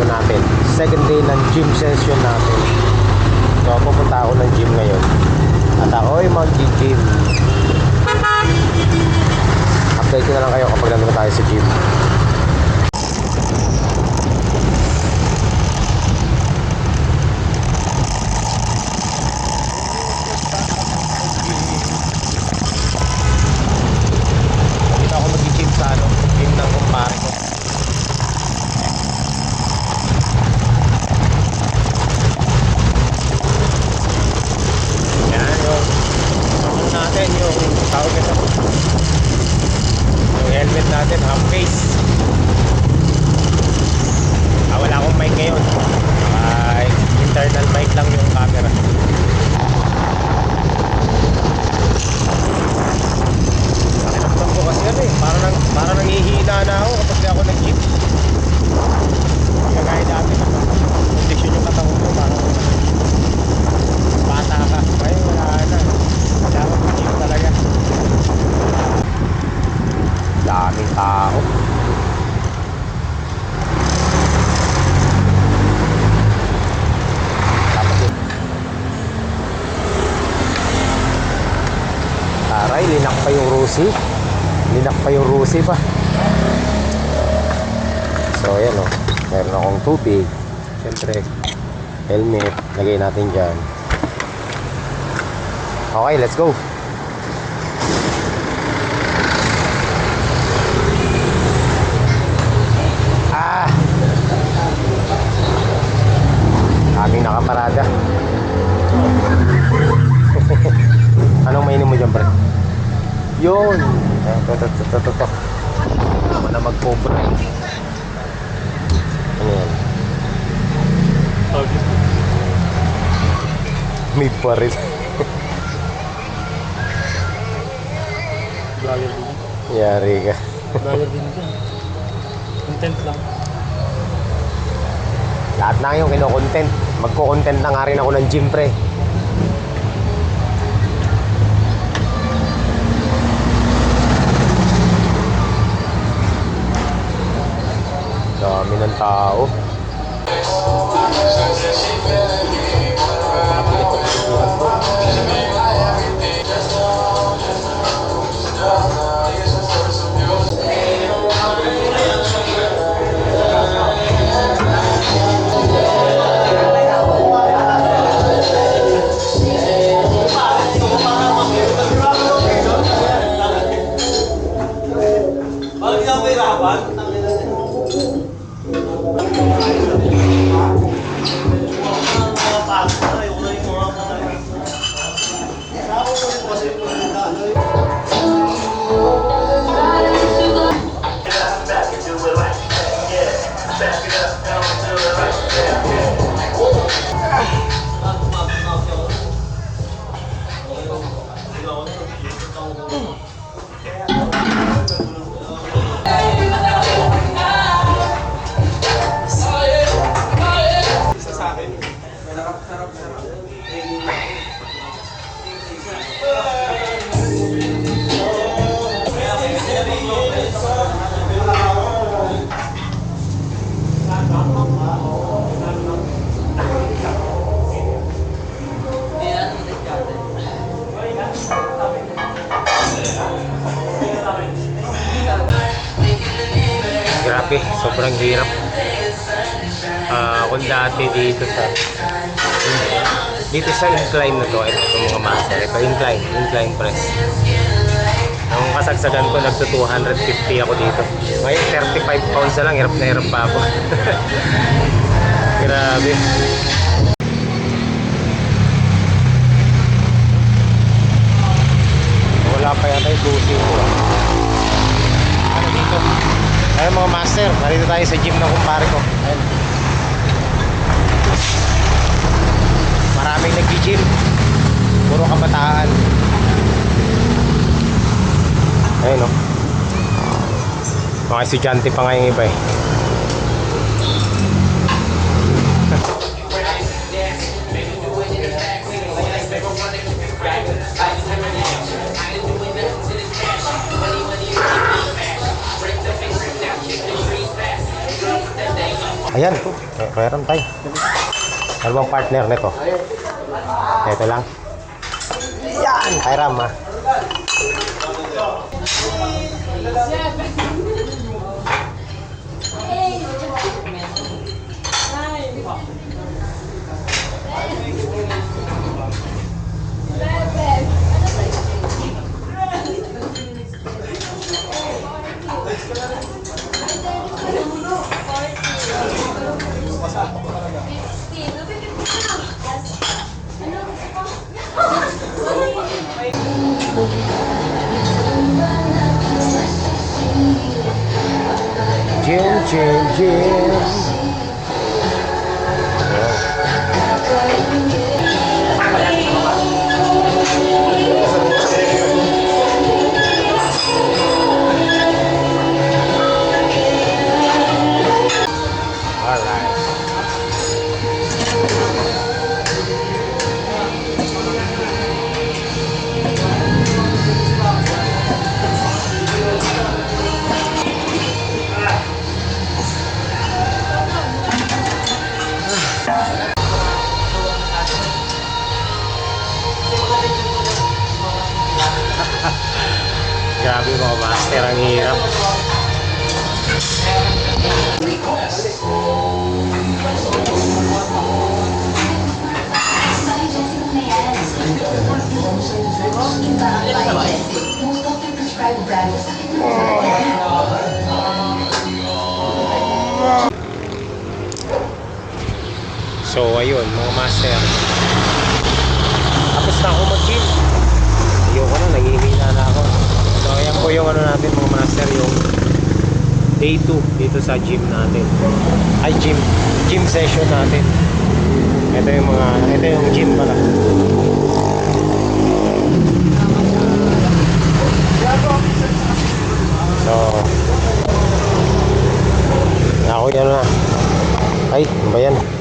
ano natin. Second day ng gym session natin. So, pupunta ako ng gym ngayon. At ako'y mag-gym. Update ko na lang kayo kapag nandun na tayo sa gym. Dito ako mag-gym sa ano, gym ng kumpare ko. Yan yung ano natin, yung tawag ito. Yung helmet natin, half face. Ah, wala akong mic ngayon. Ay, internal mic lang yung camera. Pakiramdam ko kasi ano eh, parang, nang, parang nangihina na ako kapag ako nag-gym. Hindi kagaya dati na kondisyon yung katawan ko, parang bata ka. Ngayon wala na. Kailangan mag-gym talaga. Daming tao. Dapat yun. Taray, linak pa yung Rusi. Linak pa yung Rusi pa. So, ayan o. Meron akong tubig. Siyempre, helmet. Lagay natin dyan. Okay, let's go. Ah! Aming nakaparada. Anong mainom mo dyan, pre? Yun! Ito, ito, ito, ito, ito. Ako na magpo-break. Ano yan? May pa rin. Vlogger din. Yari ka. Vlogger din ito. Content lang. Lahat na yung kino-content. Magko-content na nga rin ako ng gym, pre. Dami ng tao. Dati dito sa dito sa incline na to, ito itong mga master, ito incline, incline press. Nung kasagsagan ko, nagto 250 ako dito. Ngayon, 35 pounds na lang, hirap na hirap pa ako. Grabe. Wala pa yata yung duty ko. Ano dito? Ayun mga master, narito tayo sa gym ng kumpare ko. Ayun maraming nagji-gym puro kabataan ayun no? mga estudyante pa nga yung iba eh Ayan, meron tayo. Ano bang partner nito? Ito lang. Yan, kay Ram dia. Grabe mga master, ang hirap. So ayun mga master. Tapos na ako mag-gym. Ayoko na, nangihina na ako. So ayan po yung ano natin mga master, yung day 2 dito sa gym natin. Ay gym, gym session natin. Ito yung mga, ito yung gym pala. So, ako yan na. Ay, ano ba yan?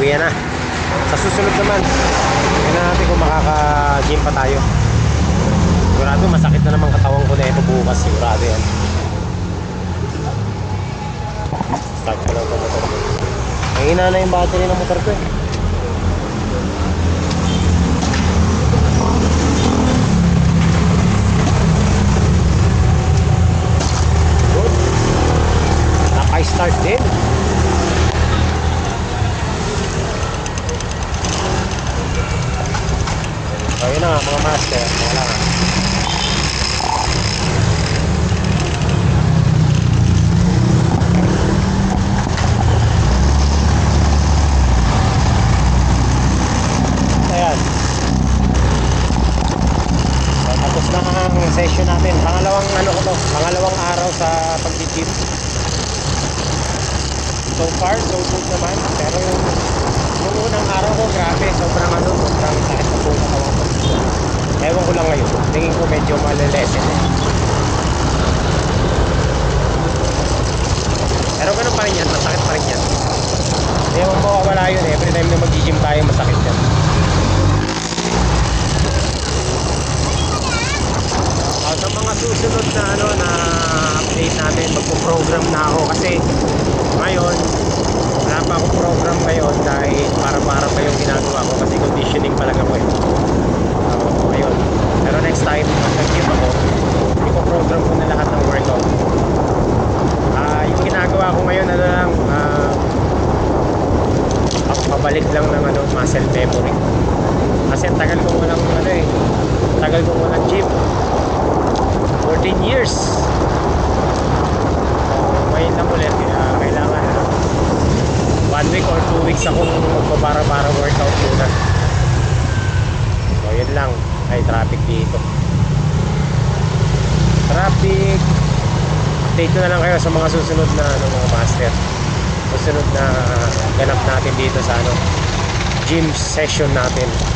Uwi na. Sa susunod naman, tingnan natin kung makaka-gym pa tayo. Sigurado masakit na naman katawan ko na ito bukas. Sigurado yan. Start ko lang itong motor ko. Ang ina na yung battery ng motor ko eh. Good. Naka-start din. Yun na nga mga master, wala nga. Ayan. So, tapos na ang session natin. Pangalawang ano ko to, pangalawang araw sa pag-gym. So far, so good naman. Pero yung, unang araw ko, grabe, sobrang ano, sobrang sakit na po katawan. Ewan ko lang ngayon. Tingin ko medyo malilesen eh. Pero ganun pa rin yan, masakit pa rin yan. Hindi mo mawawala yun eh. Every time na mag-gym tayo, masakit yan. Ah, sa mga susunod na ano na update natin, magpo-program na ako kasi ngayon wala pa akong program ngayon dahil para-para pa yung ginagawa ko kasi conditioning pa lang ako eh. So, ayun. Pero next time, nag-gym ako, ipo-program ko na lahat ng workout. Ah, yung ginagawa ko ngayon, ano lang, ah, pabalik lang ng ano, muscle memory. Kasi tagal ko walang ano eh, tagal ko walang gym. 14 years. So, ngayon lang ulit, kaya kailangan ano, one week or two weeks akong magbabara-bara workout muna. So, yun lang. Ay, traffic dito. Traffic. Update na lang kayo sa mga susunod na ano, mga master. Susunod na ganap natin dito sa ano, gym session natin.